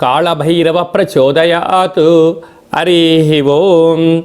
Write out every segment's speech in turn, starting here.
కాళభైరవ ప్రచోదయాత్. హరి ఓం.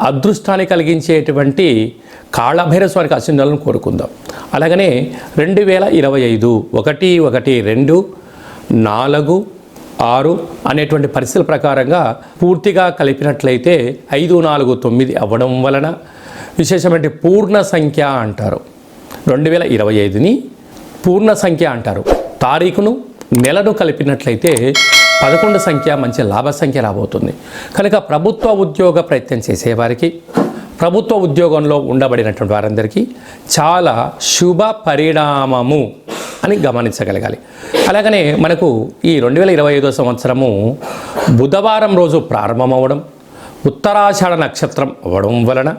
అదృష్టాన్ని కలిగించేటువంటి కాళభైర స్వామికి అసిందాలను కోరుకుందాం. అలాగనే రెండు వేల ఇరవై ఐదు ఒకటి ఒకటి రెండు నాలుగు ఆరు అనేటువంటి పరిస్థితుల ప్రకారంగా పూర్తిగా కలిపినట్లయితే ఐదు నాలుగు తొమ్మిది అవ్వడం వలన విశేషమైన పూర్ణ సంఖ్య అంటారు. రెండు వేల ఇరవై ఐదుని పూర్ణ సంఖ్య అంటారు. తారీఖును నెలను కలిపినట్లయితే పదకొండు సంఖ్య మంచి లాభ సంఖ్య రాబోతుంది. కనుక ప్రభుత్వ ఉద్యోగ ప్రయత్నం చేసేవారికి ప్రభుత్వ ఉద్యోగంలో ఉండబడినటువంటి వారందరికీ చాలా శుభ పరిణామము అని గమనించగలగాలి. అలాగనే మనకు ఈ రెండు వేల ఇరవై ఐదో సంవత్సరము బుధవారం రోజు ప్రారంభమవడం ఉత్తరాషాఢ నక్షత్రం అవ్వడం వలన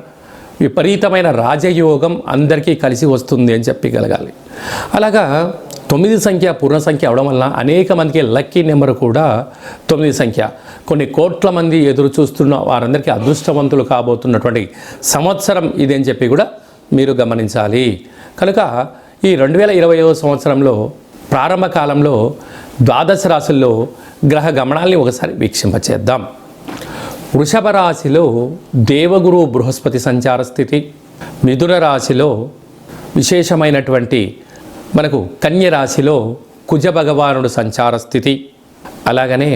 విపరీతమైన రాజయోగం అందరికీ కలిసి వస్తుంది అని చెప్పగలగాలి. అలాగా తొమ్మిది సంఖ్య పూర్ణ సంఖ్య అవడం వలన అనేక మందికి లక్కీ నెంబర్ కూడా తొమ్మిది సంఖ్య. కొన్ని కోట్ల మంది ఎదురు చూస్తున్న వారందరికీ అదృష్టవంతులు కాబోతున్నటువంటి సంవత్సరం ఇదని అని చెప్పి కూడా మీరు గమనించాలి. కనుక ఈ రెండు వేల ఇరవై సంవత్సరంలో ప్రారంభ కాలంలో ద్వాదశ రాశుల్లో గ్రహ గమనాల్ని ఒకసారి వీక్షింపచేద్దాం. వృషభ రాశిలో దేవగురు బృహస్పతి సంచార స్థితి మిథున రాశిలో విశేషమైనటువంటి మనకు కన్యరాశిలో కుజభగవానుడు కుజ భగవానుడు సంచార స్థితి అలాగనే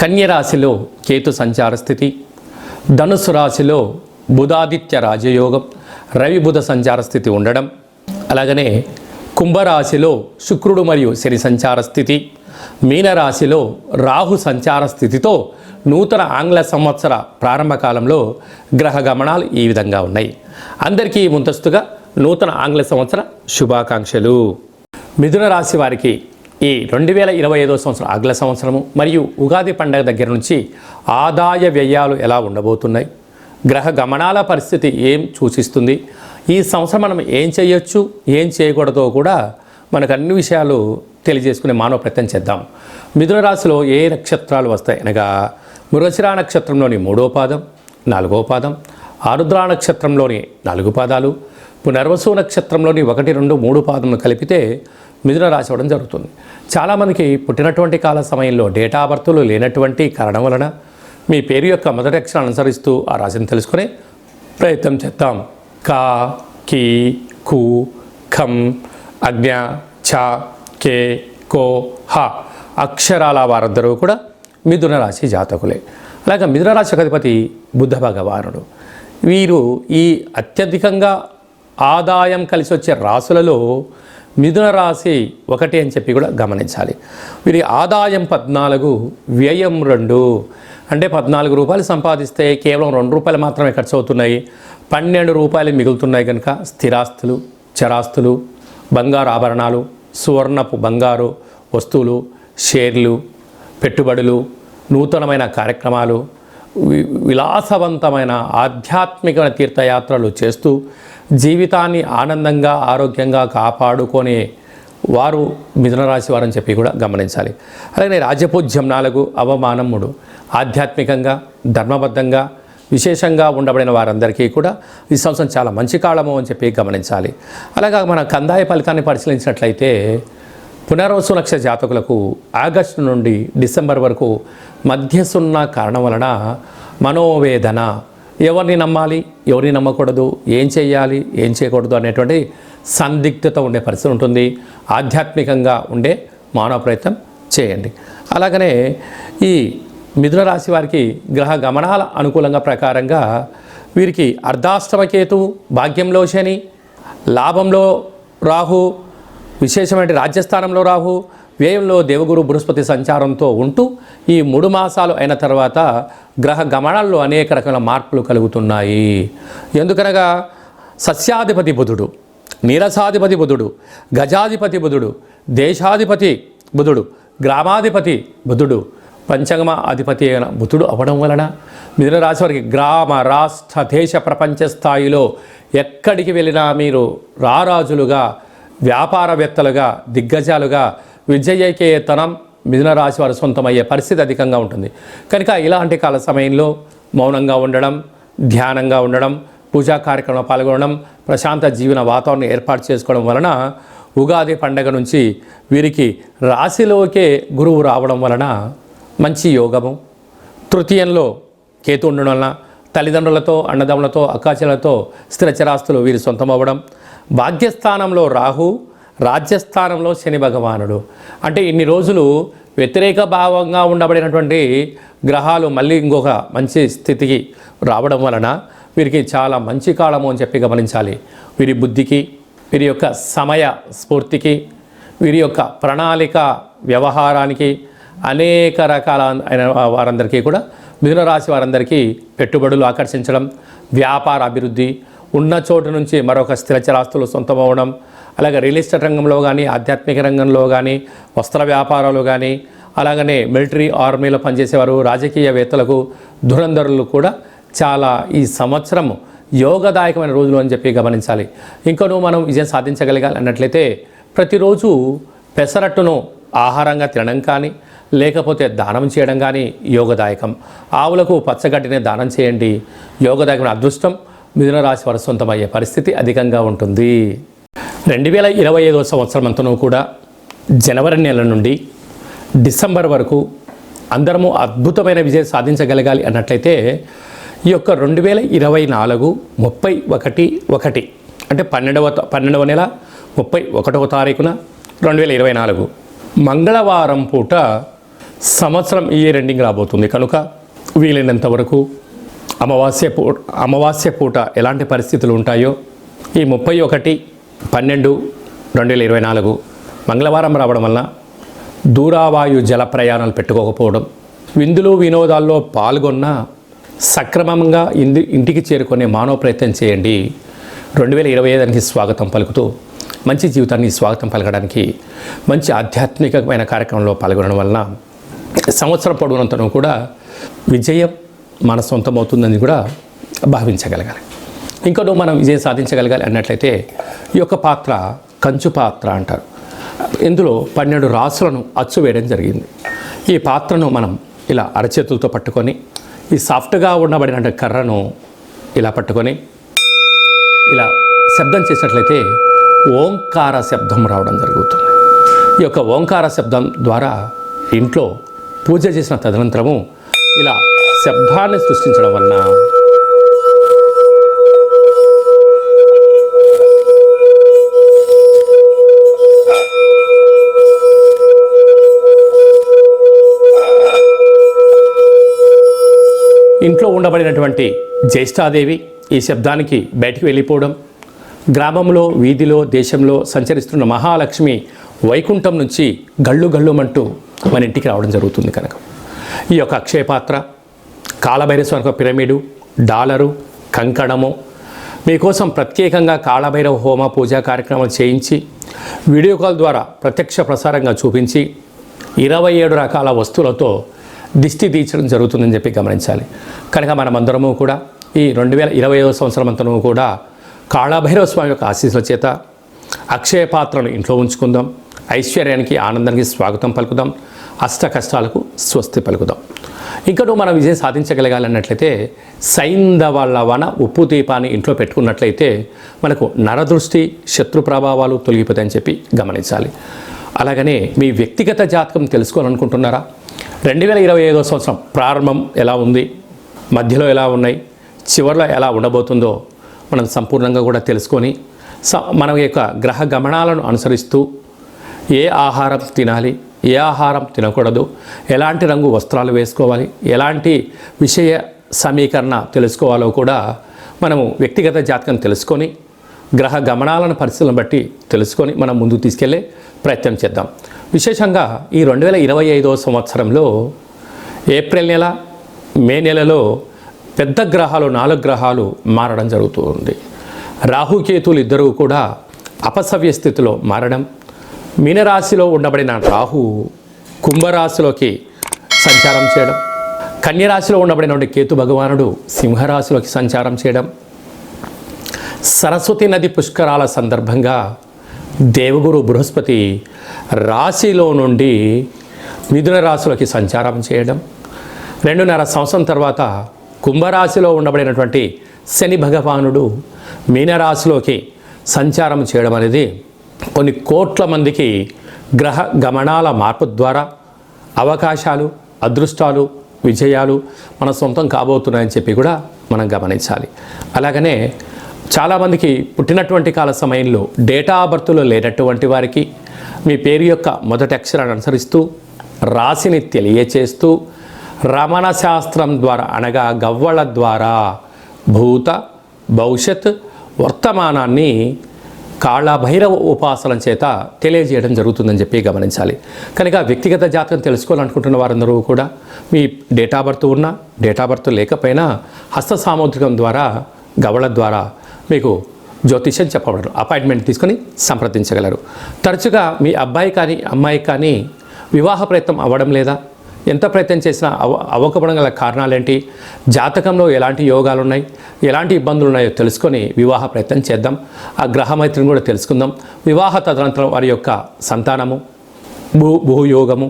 కన్యరాశిలో కేతు సంచార స్థితి ధనుసు రాశిలో బుధాదిత్య రాజయోగం రవి బుధ సంచార స్థితి ఉండడం అలాగనే కుంభరాశిలో శుక్రుడు మరియు శని సంచార స్థితి మీనరాశిలో రాహు సంచార స్థితితో నూతన ఆంగ్ల సంవత్సర ప్రారంభ కాలంలో గ్రహ గమనాలు ఈ విధంగా ఉన్నాయి. అందరికీ ముందస్తుగా నూతన ఆంగ్ల సంవత్సర శుభాకాంక్షలు. మిథున రాశి వారికి ఈ రెండు వేల ఇరవై ఐదో సంవత్సరం ఆంగ్ల సంవత్సరము మరియు ఉగాది పండగ దగ్గర నుంచి ఆదాయ వ్యయాలు ఎలా ఉండబోతున్నాయి? గ్రహ గమనాల పరిస్థితి ఏం సూచిస్తుంది? ఈ సంవత్సరం మనం ఏం చేయొచ్చు? ఏం చేయకూడదో కూడా మనకు అన్ని విషయాలు తెలియజేసుకునే మానవ ప్రయత్నం చేద్దాం. మిథున రాశిలో ఏ నక్షత్రాలు వస్తాయి? అనగా మృగశిరా నక్షత్రంలోని మూడో పాదం నాలుగో పాదం ఆరుద్రా నక్షత్రంలోని నాలుగు పాదాలు పునర్వసు నక్షత్రంలోని ఒకటి రెండు మూడు పాదములు కలిపితే మిథున రాశి అవ్వడం జరుగుతుంది. చాలామందికి పుట్టినటువంటి కాల సమయంలో డేటా బర్తులు లేనటువంటి కారణం వలన మీ పేరు యొక్క మొదటి అక్షరం అనుసరిస్తూ ఆ రాశిని తెలుసుకునే ప్రయత్నం చేద్దాం. కా కి కు ఖం అజ్ఞ ఛ కే కో హ అక్షరాల వారందరూ కూడా మిథున రాశి జాతకులే. అలాగే మిథున రాశి అధిపతి బుద్ధ భగవానుడు. వీరు ఈ అత్యధికంగా ఆదాయం కలిసి వచ్చే రాసులలో మిథున రాశి ఒకటి అని చెప్పి కూడా గమనించాలి. వీరి ఆదాయం పద్నాలుగు వ్యయం రెండు. అంటే పద్నాలుగు రూపాయలు సంపాదిస్తే కేవలం రెండు రూపాయలు మాత్రమే ఖర్చు అవుతున్నాయి పన్నెండు రూపాయలు మిగులుతున్నాయి కనుక స్థిరాస్తులు చరాస్తులు బంగారు ఆభరణాలు సువర్ణపు బంగారు వస్తువులు షేర్లు పెట్టుబడులు నూతనమైన కార్యక్రమాలు వి- విలాసవంతమైన ఆధ్యాత్మికమైన తీర్థయాత్రలు చేస్తూ జీవితాన్ని ఆనందంగా ఆరోగ్యంగా కాపాడుకునే వారు మిథునరాశి వారని చెప్పి కూడా గమనించాలి. అలాగే రాజపూజ్యం నాలుగు అవమానం మూడు. ఆధ్యాత్మికంగా ధర్మబద్ధంగా విశేషంగా ఉండబడిన వారందరికీ కూడా ఈ సంవత్సరం చాలా మంచి కాలము అని చెప్పి గమనించాలి. అలాగా మన కందాయ ఫలితాన్ని పరిశీలించినట్లయితే పునర్వసు లక్ష జాతకులకు ఆగస్టు నుండి డిసెంబర్ వరకు మధ్యసున్న కారణం వలన మనోవేదన ఎవరిని నమ్మాలి ఎవరిని నమ్మకూడదు ఏం చేయాలి ఏం చేయకూడదు అనేటువంటి సందిగ్ధత ఉండే పరిస్థితి ఉంటుంది. ఆధ్యాత్మికంగా ఉండే మానవ ప్రయత్నం చేయండి. అలాగనే ఈ మిథున రాశి వారికి గ్రహ గమనాల అనుకూలంగా ప్రకారంగా వీరికి అర్ధాష్టమకేతు భాగ్యంలో శని లాభంలో రాహు విశేషమైన రాజ్యస్థానంలో రాహు వ్యయంలో దేవగురు బృహస్పతి సంచారంతో ఉంటూ ఈ మూడు మాసాలు అయిన తర్వాత గ్రహ గమనాల్లో అనేక రకాల మార్పులు కలుగుతున్నాయి. ఎందుకనగా సస్యాధిపతి బుధుడు నీరసాధిపతి బుధుడు గజాధిపతి బుధుడు దేశాధిపతి బుధుడు గ్రామాధిపతి బుధుడు పంచగమ అధిపతి అయిన బుధుడు అవ్వడం వలన మిథునరాశి వారికి గ్రామ రాష్ట్ర దేశ ప్రపంచ స్థాయిలో ఎక్కడికి వెళ్ళినా మీరు రారాజులుగా వ్యాపారవేత్తలుగా దిగ్గజాలుగా విజయకేతనం మిథున రాశి వారు సొంతమయ్యే పరిస్థితి అధికంగా ఉంటుంది. కనుక ఇలాంటి కాల సమయంలో మౌనంగా ఉండడం ధ్యానంగా ఉండడం పూజా కార్యక్రమంలో పాల్గొనడం ప్రశాంత జీవన వాతావరణం ఏర్పాటు చేసుకోవడం వలన ఉగాది పండగ నుంచి వీరికి రాశిలోకే గురువు రావడం వలన మంచి యోగము. తృతీయంలో కేతు ఉండడం వలన తల్లిదండ్రులతో అన్నదమ్ములతో అక్కాచెలతో స్థిరచరాస్తులు వీరి సొంతం అవ్వడం భాగ్యస్థానంలో రాహు రాజ్యస్థానంలో శని భగవానుడు. అంటే ఇన్ని రోజులు వ్యతిరేక భావంగా ఉండబడినటువంటి గ్రహాలు మళ్ళీ ఇంకొక మంచి స్థితికి రావడం వలన వీరికి చాలా మంచి కాలము అని చెప్పి గమనించాలి. వీరి బుద్ధికి వీరి యొక్క సమయ స్ఫూర్తికి వీరి యొక్క ప్రణాళిక వ్యవహారానికి అనేక రకాల అయిన వారందరికీ కూడా మిథున రాశి వారందరికీ పెట్టుబడులు ఆకర్షించడం వ్యాపార అభివృద్ధి ఉన్న చోటు నుంచి మరొక స్థిరచరాస్తులు సొంతమవడం అలాగే రియల్ ఎస్టేట్ రంగంలో కానీ ఆధ్యాత్మిక రంగంలో కానీ వస్త్ర వ్యాపారాలు కానీ అలాగనే మిలిటరీ ఆర్మీలో పనిచేసేవారు రాజకీయవేత్తలకు ధురంధరులు కూడా చాలా ఈ సంవత్సరం యోగదాయకమైన రోజులు అని చెప్పి గమనించాలి. ఇంకనూ మనం విజయం సాధించగలగాలి అన్నట్లయితే ప్రతిరోజు పెసరట్టును ఆహారంగా తినడం కానీ లేకపోతే దానం చేయడం కానీ యోగదాయకం. ఆవులకు పచ్చగడ్డిని దానం చేయండి. యోగదాయకమైన అదృష్టం మిథున రాశి వారి సొంతమయ్యే పరిస్థితి అధికంగా ఉంటుంది. రెండు వేల ఇరవై ఐదవ సంవత్సరం అంతనూ కూడా జనవరి నెల నుండి డిసెంబర్ వరకు అందరము అద్భుతమైన విజయం సాధించగలగాలి అన్నట్లయితే ఈ యొక్క రెండు వేల ఇరవై నాలుగు ముప్పై ఒకటి ఒకటి అంటే పన్నెండవ పన్నెండవ నెల ముప్పై ఒకటవ తారీఖున రెండు వేల ఇరవై నాలుగు మంగళవారం పూట సంవత్సరం ఈ రెండింగ్ రాబోతుంది. కనుక వీలైనంత వరకు అమావాస్య పూ అమావాస్య పూట ఎలాంటి పరిస్థితులు ఉంటాయో ఈ ముప్పై ఒకటి పన్నెండు రెండు వేల ఇరవై నాలుగు మంగళవారం రావడం వలన దూరావాయు జల ప్రయాణాలు పెట్టుకోకపోవడం విందులు వినోదాల్లో పాల్గొన్న సక్రమంగా ఇంది ఇంటికి చేరుకునే మానవ ప్రయత్నం చేయండి. రెండు వేల ఇరవై ఐదానికి స్వాగతం పలుకుతూ మంచి జీవితాన్ని స్వాగతం పలకడానికి మంచి ఆధ్యాత్మికమైన కార్యక్రమంలో పాల్గొనడం వలన సంవత్సరం పొడవునంతను కూడా విజయం మన సొంతమవుతుందని కూడా భావించగలగాలి. ఇంకోటి మనం విజయం సాధించగలగాలి అన్నట్లయితే ఈ యొక్క పాత్ర కంచు పాత్ర అంటారు. ఇందులో పన్నెండు రాసులను అచ్చు వేయడం జరిగింది. ఈ పాత్రను మనం ఇలా అరచేతులతో పట్టుకొని ఈ సాఫ్ట్గా ఉండబడిన కర్రను ఇలా పట్టుకొని ఇలా శబ్దం చేసినట్లయితే ఓంకార శబ్దం రావడం జరుగుతుంది. ఈ యొక్క ఓంకార శబ్దం ద్వారా ఇంట్లో పూజ చేసిన తదనంతరము ఇలా శబ్దాన్ని సృష్టించడం వలన ఇంట్లో ఉండబడినటువంటి జ్యేష్ఠాదేవి ఈ శబ్దానికి బయటికి వెళ్ళిపోవడం గ్రామంలో వీధిలో దేశంలో సంచరిస్తున్న మహాలక్ష్మి వైకుంఠం నుంచి గళ్ళు గళ్ళుమంటూ మన ఇంటికి రావడం జరుగుతుంది కనుక. ఈ యొక్క అక్షయపాత్ర కాళభైరవ ఒక యొక్క పిరమిడు డాలరు కంకణము. మీకోసం ప్రత్యేకంగా కాళభైరవ హోమ పూజా కార్యక్రమాలు చేయించి వీడియో కాల్ ద్వారా ప్రత్యక్ష ప్రసారంగా చూపించి ఇరవై ఏడు రకాల వస్తువులతో దిష్టి తీర్చడం జరుగుతుందని చెప్పి గమనించాలి. కనుక మనమందరము కూడా ఈ రెండు వేల ఇరవై ఐదవ సంవత్సరం అంతరము కూడా కాళభైరవ స్వామి యొక్క ఆశీస్సుల చేత అక్షయ పాత్రను ఇంట్లో ఉంచుకుందాం. ఐశ్వర్యానికి ఆనందానికి స్వాగతం పలుకుదాం. అష్ట కష్టాలకు స్వస్తి పలుకుదాం. ఇంకను మనం విజయం సాధించగలగాలన్నట్లయితే సైంధవ లవణ ఉప్పు దీపాన్ని ఇంట్లో పెట్టుకున్నట్లయితే మనకు నరదృష్టి శత్రు ప్రభావాలు తొలగిపోతాయని చెప్పి గమనించాలి. అలాగనే మీ వ్యక్తిగత జాతకం తెలుసుకోవాలనుకుంటున్నారా? రెండు వేల ఇరవై ఐదో సంవత్సరం ప్రారంభం ఎలా ఉంది? మధ్యలో ఎలా ఉన్నాయి? చివరిలో ఎలా ఉండబోతుందో మనం సంపూర్ణంగా కూడా తెలుసుకొని స మన యొక్క గ్రహ గమనాలను అనుసరిస్తూ ఏ ఆహారం తినాలి? ఏ ఆహారం తినకూడదు ఎలాంటి రంగు వస్త్రాలు వేసుకోవాలి ఎలాంటి విషయ సమీకరణ తెలుసుకోవాలో కూడా మనము వ్యక్తిగత జాతకం తెలుసుకొని గ్రహ గమనాలను పరిస్థితులను బట్టి తెలుసుకొని మనం ముందుకు తీసుకెళ్ళే ప్రయత్నం చేద్దాం. విశేషంగా ఈ రెండు వేల ఇరవై ఐదో సంవత్సరంలో ఏప్రిల్ నెల మే నెలలో పెద్ద గ్రహాలు నాలుగు గ్రహాలు మారడం జరుగుతుంది రాహుకేతులు ఇద్దరూ కూడా అపసవ్య స్థితిలో మారడం మీనరాశిలో ఉండబడిన రాహు కుంభరాశిలోకి సంచారం చేయడం కన్యరాశిలో ఉండబడినటువంటి కేతు భగవానుడు సింహరాశిలోకి సంచారం చేయడం సరస్వతి నది పుష్కరాల సందర్భంగా దేవగురు బృహస్పతి రాశిలో నుండి మిథున రాశిలోకి సంచారం చేయడం రెండున్నర సంవత్సరం తర్వాత కుంభరాశిలో ఉండబడినటువంటి శని భగవానుడు మీనరాశిలోకి సంచారం చేయడం అనేది కొన్ని కోట్ల మందికి గ్రహ గమనాల మార్పు ద్వారా అవకాశాలు అదృష్టాలు విజయాలు మన సొంతం కాబోతున్నాయని చెప్పి కూడా మనం గమనించాలి. అలాగనే చాలామందికి పుట్టినటువంటి కాల సమయంలో డేటా బర్త్లో లేనటువంటి వారికి మీ పేరు యొక్క మొదటి అక్షరాన్ని అనుసరిస్తూ రాశిని తెలియచేస్తూ రమణ శాస్త్రం ద్వారా అనగా గవ్వల ద్వారా భూత భవిష్యత్ వర్తమానాన్ని కాళభైరవ ఉపాసన చేత తెలియజేయడం జరుగుతుందని చెప్పి గమనించాలి. కనుక వ్యక్తిగత జాతకం తెలుసుకోవాలనుకుంటున్న వారందరూ కూడా మీ డేటా బర్త్ ఉన్నా డేటా బర్త్ లేకపోయినా హస్త సాముద్రికం ద్వారా గవళ ద్వారా మీకు జ్యోతిష్యం చెప్పబడరు. అపాయింట్మెంట్ తీసుకొని సంప్రదించగలరు. తరచుగా మీ అబ్బాయి కానీ అమ్మాయి కానీ వివాహ ప్రయత్నం అవ్వడం లేదా ఎంత ప్రయత్నం చేసినా అవ అవ్వకపోవడం గల కారణాలేంటి? జాతకంలో ఎలాంటి యోగాలు ఉన్నాయి ఎలాంటి ఇబ్బందులు ఉన్నాయో తెలుసుకొని వివాహ ప్రయత్నం చేద్దాం. ఆ గ్రహమైత్రిని కూడా తెలుసుకుందాం. వివాహ తదనంతరం వారి యొక్క సంతానము భూ భూయోగము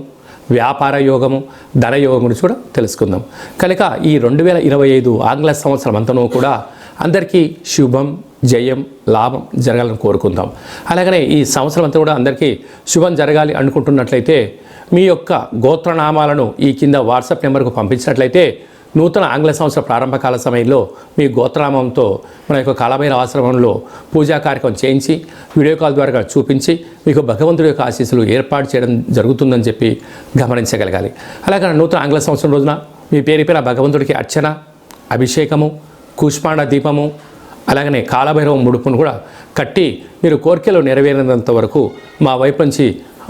వ్యాపార యోగము ధన యోగం గురించి కూడా తెలుసుకుందాం. కనుక ఈ రెండు వేల ఇరవై ఐదు ఆంగ్ల సంవత్సరం అంతనూ కూడా అందరికీ శుభం జయం లాభం జరగాలని కోరుకుందాం. అలాగనే ఈ సంవత్సరం అంతా కూడా అందరికీ శుభం జరగాలి అనుకుంటున్నట్లయితే మీ యొక్క గోత్రనామాలను ఈ కింద వాట్సాప్ నెంబర్కు పంపించినట్లయితే నూతన ఆంగ్ల సంవత్సర ప్రారంభకాల సమయంలో మీ గోత్రనామంతో మన యొక్క కాలమైన ఆశ్రమంలో పూజా కార్యక్రమం చేయించి వీడియో కాల్ ద్వారా చూపించి మీకు భగవంతుడి యొక్క ఆశీస్సులు ఏర్పాటు చేయడం జరుగుతుందని చెప్పి గమనించగలగాలి. అలాగే నూతన ఆంగ్ల సంవత్సరం రోజున మీ పేరు పేర భగవంతుడికి అర్చన అభిషేకము కూష్మాండ దీపము అలాగనే కాలభైరవ ముడుపును కూడా కట్టి మీరు కోరికలు నెరవేరినంత వరకు మా వైపు నుంచి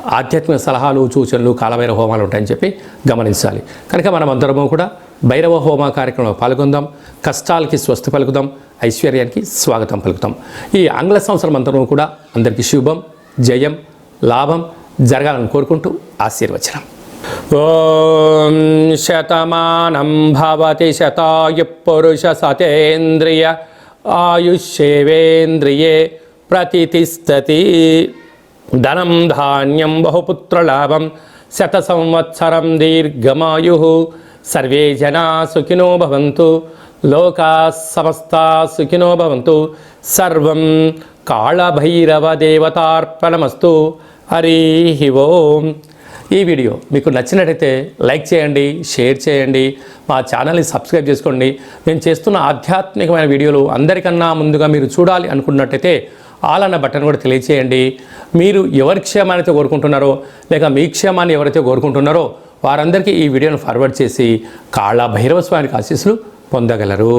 ఆధ్యాత్మిక సలహాలు సూచనలు కాలభైరవ హోమాలు ఉంటాయని చెప్పి గమనించాలి. కనుక మనం అందరము కూడా భైరవ హోమ కార్యక్రమంలో పాల్గొందాం. కష్టాలకి స్వస్తి పలుకుదాం. ఐశ్వర్యానికి స్వాగతం పలుకుతాం. ఈ ఆంగ్ల సంవత్సరం అంతరం కూడా అందరికీ శుభం జయం లాభం జరగాలని కోరుకుంటూ ఆశీర్వచనం. ఓం శతమానం భవతి శతాయు పురుష సతేంద్రియ ఆయుష్యేవేంద్రియే ప్రతిష్టతి ధనం ధాన్యం బహుపుత్రలాభం శత సంవత్సరం దీర్ఘమాయు సర్వే జనా సుఖినో భవంతు లోకా సమస్త సుఖినో భవంతు సర్వం కాళభైరవ దేవతార్పణమస్తు హరి ఓం ఈ వీడియో. మీకు నచ్చినట్టయితే లైక్ చేయండి షేర్ చేయండి మా ఛానల్ని సబ్స్క్రైబ్ చేసుకోండి. నేను చేస్తున్న ఆధ్యాత్మికమైన వీడియోలు అందరికన్నా ముందుగా మీరు చూడాలి అనుకున్నట్టయితే ఆల్ అన్న బటన్ కూడా తెలియచేయండి. మీరు ఎవరి క్షేమాన్ని అయితే కోరుకుంటున్నారో లేక మీ క్షేమాన్ని ఎవరైతే కోరుకుంటున్నారో వారందరికీ ఈ వీడియోను ఫార్వర్డ్ చేసి కాళ భైరవ స్వామికి ఆశీస్సులు పొందగలరు.